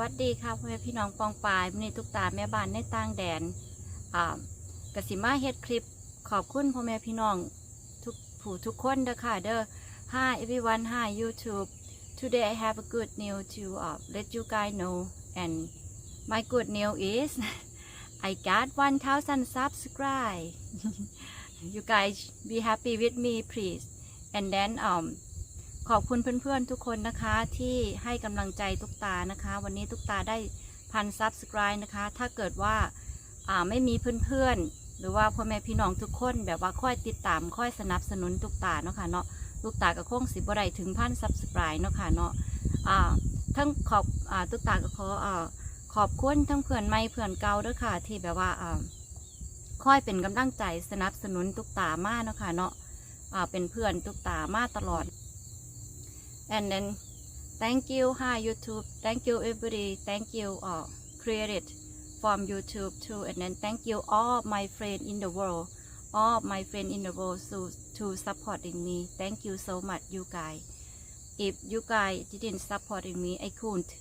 วัสดีค่ะพ่อแม่พี่น้องปองปายมื้อนี้ทุกตาแม่บ้านในต่างแดนอ่ากสิมาเฮ็ดคลิปขอบคุณพ่อแม่พี่น้องทุกผู้ทุกคนเด้อค่ะเด้อ Hi everyone Hi YouTube Today I have a good news to uh, let you guys know and my good news is I got 1000 subscribe you guys be happy with me please and then um ขอบคุณเพื่อนๆทุกคนนะคะที่ให้กำลังใจทุกตานะคะ วันนี้ทุกตาได้พันซับสไคร b e นะคะ ถ้าเกิดว่าไม่มีเพื่อนๆ หรือว่าพ่อแม่พี่น้องทุกคนแบบว่าค่อยติดตามค่อยสนับสนุนทุกตาเนาะค่ะเนาะทุกตาก็คงสิบไรถึงพันซับสไคร b e เนาะค่ะเนาะทั้งขอบอทุกตาก็ขออ่าขอบคุณทั้งเพื่อนใหม่เพื่อนเก่าด้วยค่ะ ที่แบบว่าค่อยเป็นกำลังใจสนับสนุนทุกตามากเนาะค่ะเนาะเป็นเพื่อนทุกตามากตลอด and then thank you hi youtube thank you everybody thank you uh, created from youtube too and then thank you all my friend in the world all my friend in the world to, to supporting me thank you so much you guys if you guys didn't supporting me i couldn't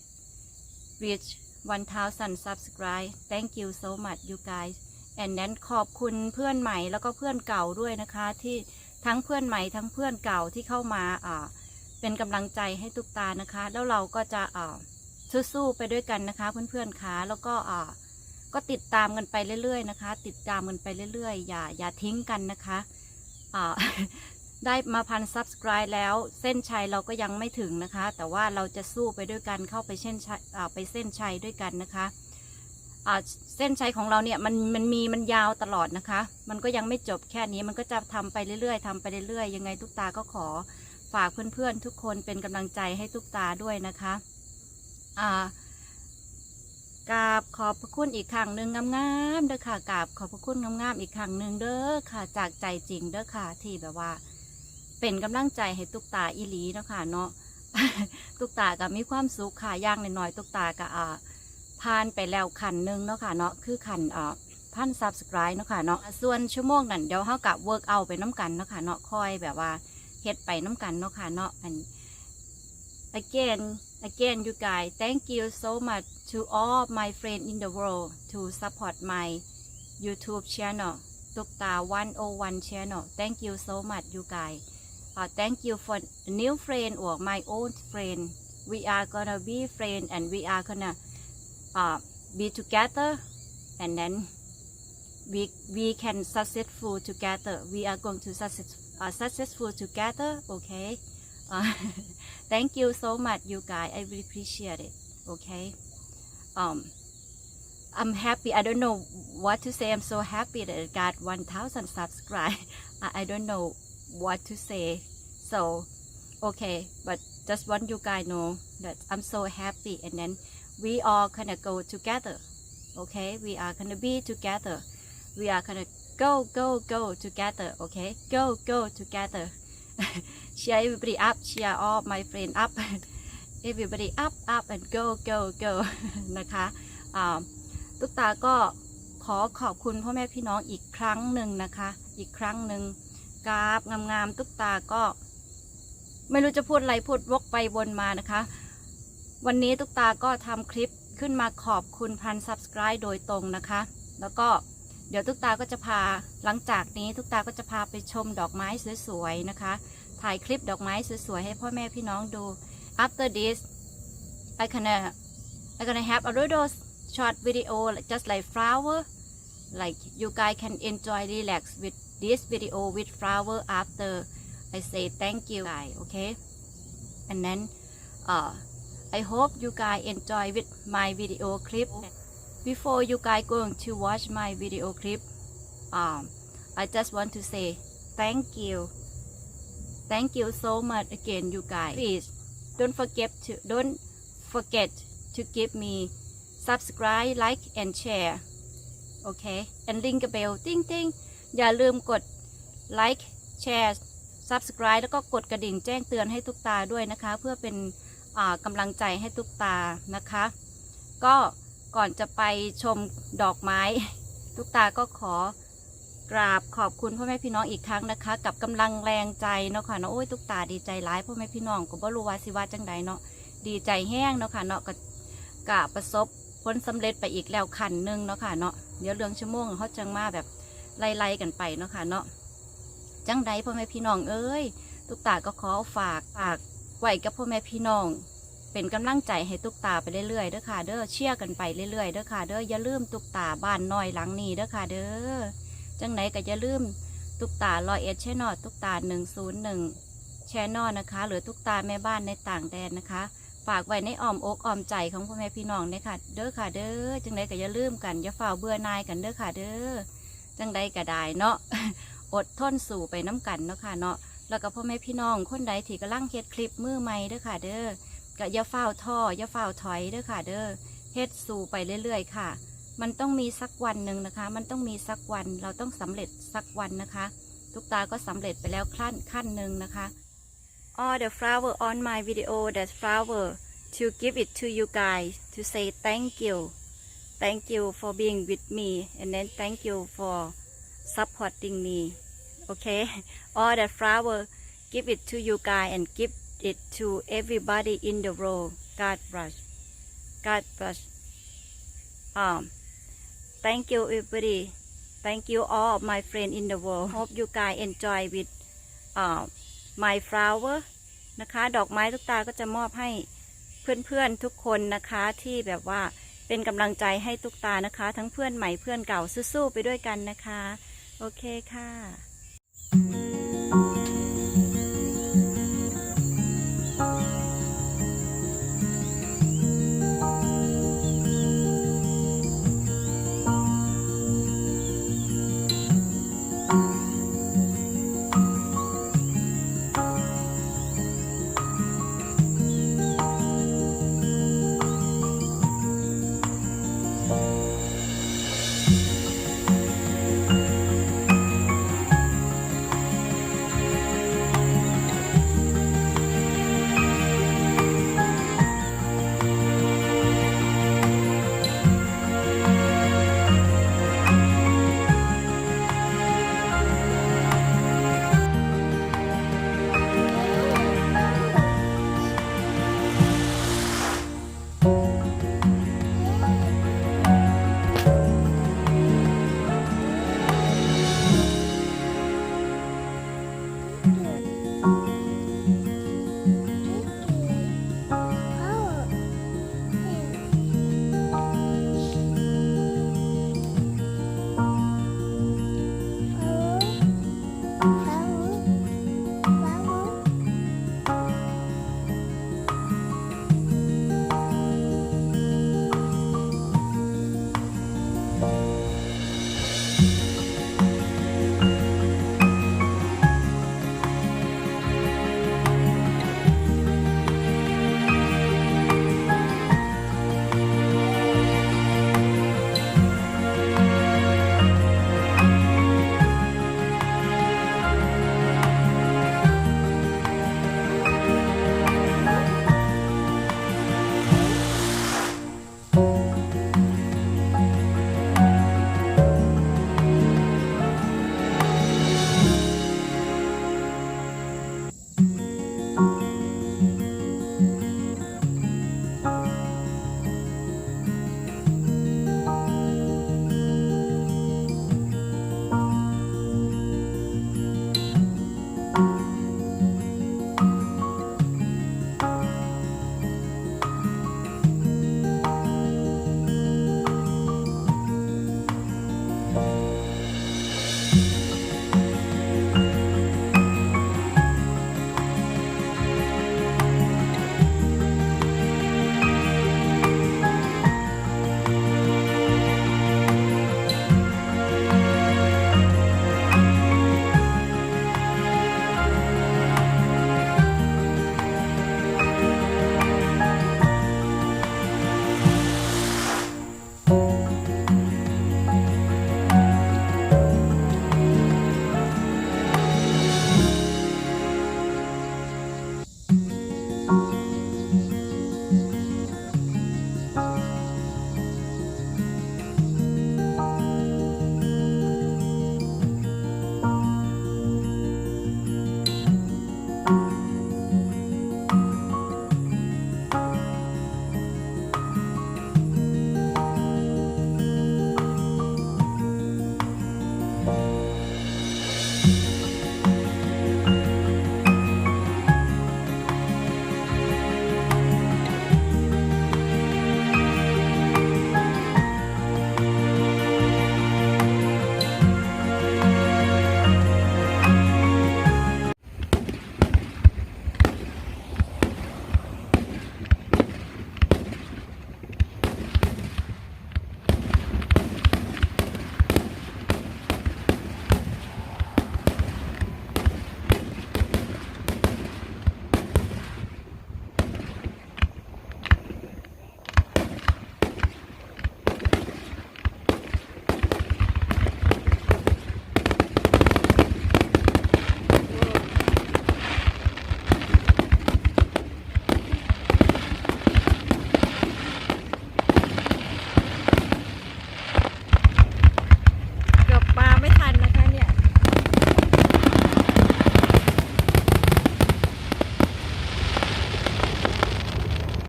reach 1000 subscribe thank you so much you guys and then ขอบคุณเพื่อนใหม่แล้วก็เพื่อนเก่าด้วยนะคะที่ทั้งเพื่อนใหม่ทั้งเพื่อนเก่าที่เข้ามาอ่า เป็นกำลังใจให้ทุกตานะคะ แล้วเราก็จะเอ่อสู้ๆไปด้วยกันนะคะ เพื่อนๆคะแล้วก็เออก็ติดตามกันไปเรื่อยๆนะคะ ติดตามกันไปเรื่อยๆ อย่าอย่าทิ้งกันนะคะอ่าได้มาพันซับสไคร b e แล้วเส้นชัยเราก็ยังไม่ถึงนะคะ แต่ว่าเราจะสู้ไปด้วยกันเข้าไปเส้นชัยอ่าไปเส้นชัยด้วยกันนะคะเส้นชัยของเราเนี่ยมันมันมีมันยาวตลอดนะคะ มันก็ยังไม่จบแค่นี้มันก็จะทำไปเรื่อยๆทำไปเรื่อยๆ ยังไงทุกตาก็ขอ ฝากเพื่อนๆทุกคนเป็นกำลังใจให้ทุกตาด้วยนะคะอ่ากราบขอบพระคุณอีกครั้งหนึ่งงามๆเด้อค่ะกราบขอบพระคุณงามๆอีกครั้งหนึ่งเด้อค่ะ จากใจจริงเด้อค่ะ ที่แบบว่า เป็นกำลังใจให้ตุกตาอีหลีเนาะค่ะเนาะตุกตาก็มีความสุขค่ะย่างหน่อยๆตุกตาก็อ่าผ่านไปแล้วขันหนึ่งเนาะค่ะเนาะคือขันอ่าพันซับสไคร b e เนาะค่ะเนาะส่วนชั่วโมงนั้นเดี๋ยวเขากับเวิร์กเอาไปน้ำกันเนาะค่ะเนาะคอยแบบว่า เฮ็ดไปน้ำกันเนาะค่ะเนาะ and again again you guys thank you so much to all my friends in the world to support my YouTube channel ตุกตา101 channel thank you so much you guys uh, thank you for new friend or my old friend we are gonna be friend and we are gonna uh, be together and then we we can successful together we are going to success uh, successful together okay? Uh, thank you so much you guys. I really appreciate it okay? Um i'm happy. I don't know what to say. I'm so happy that i got 1000 subscribe. I, I don't know what to say. So okay but just want you guys know that i'm so happy. And then we all gonna go together okay? We are gonna be together. We are gonna go go go together okay go go together cheer everybody up cheer all my friend up everybody up up and go go go นะคะตุ๊กตาก็ขอขอบคุณพ่อแม่พี่น้องอีกครั้งหนึ่งนะคะ อีกครั้งหนึ่งกราบงามๆตุ๊กตาก็ ไม่รู้จะพูดอะไรพูดวกไปวนมานะคะ วันนี้ตุ๊กตาก็ทำคลิปขึ้นมาขอบคุณพัน subscribe โดยตรงนะคะ แล้วก็ เดี๋ยวทุกตาก็จะพาหลังจากนี้ทุกตาก็จะพาไปชมดอกไม้สวยๆนะคะ ถ่ายคลิปดอกไม้สวยๆให้พ่อแม่พี่น้องดู after this I gonna I gonna have a little short video just like flower like you guys can enjoy relax with this video with flower after I say thank you guys okay and then uh I hope you guys enjoy with my video clip before you guys going to watch my video clip um i just want to say thank you thank you so much again you guys please don't forget to don't forget to give me subscribe like and share okay and ring the bell ติ้งติ้งอย่าลืมกด like share subscribe แล้วก็กดกระดิ่งแจ้งเตือนให้ทุกตาด้วยนะคะ เพื่อเป็นกำลังใจให้ทุกตานะคะ ก็ ก่อนจะไปชมดอกไม้ ทุกตาก็ขอกราบขอบคุณพ่อแม่พี่น้องอีกครั้งนะคะ กับกำลังแรงใจเนาะค่ะเนาะโอ้ยทุกตาดีใจร้ายพ่อแม่พี่น้องก็บ่รู้ว่าสิว่าจังใดเนาะดีใจแห้งเนาะค่ะเนาะก็กะประสบผลสำเร็จไปอีกแล้วขันหนึ่งเนาะค่ะเนาะเดี๋ยวเรื่องชั่วโมงเขาจังมาแบบไล่ๆกันไปเนาะค่ะเนาะจังใดพ่อแม่พี่น้องเอ้ยตุกตาก็ขอฝากฝากไว้กับพ่อแม่พี่น้อง เป็นกำลังใจให้ตุกตาไปเรื่อยๆเด้อค่ะ เด้อเชียร์กันไปเรื่อยๆเด้อค่ะ เด้ออย่าลืมตุกตาบ้านน้อยหลังนี้เด้อค่ะ เด้อจังไหนก็อย่าลืมตุกตาลอยเอ็ดแช่นอตุกตาหนึ่งศูนย์หนึ่งแชนอนะคะ หรือตุกตาแม่บ้านในต่างแดนนะคะ ฝากไว้ในอ้อมอกอ้อมใจของพ่อแม่พี่น้องเด้อค่ะ เด้อค่ะ เด้อจังใดก็อย่าลืมกันอย่าฝ่าเบื่อนายกันเด้อค่ะ เด้อจังใดก็ได้เนาะอดทนสู่ไปน้ำกันเนาะค่ะเนาะแล้วก็พ่อแม่พี่น้องคนใดที่กำลังเฮ็ดคลิปมือใหม่เด้อค่ะ เด้อ ก็อย่าเฝ้าท่ออย่าเฝ้าถอยเด้อค่ะ เด้อเฮ็ดสู่ไปเรื่อยๆค่ะ มันต้องมีสักวันหนึ่งนะคะ มันต้องมีสักวันเราต้องสำเร็จสักวันนะคะ ทุกตาก็สำเร็จไปแล้วขั้นขั้นหนึ่งนะคะ all the flower on my video that flower to give it to you guys to say thank you thank you for being with me and then thank you for supporting me okay all the flower give it to you guys and give it to everybody in the world. God bless. God bless. Um, thank you everybody. Thank you all of my friends in the world. Hope you guys enjoy with uh, my flower นะคะ ดอกไม้ทุกตาก็จะมอบให้เพื่อนๆทุกคนนะคะที่แบบว่าเป็นกำลังใจให้ทุกตานะคะ ทั้งเพื่อนใหม่เพื่อนเก่าสู้ๆไปด้วยกันนะคะ โอเคค่ะ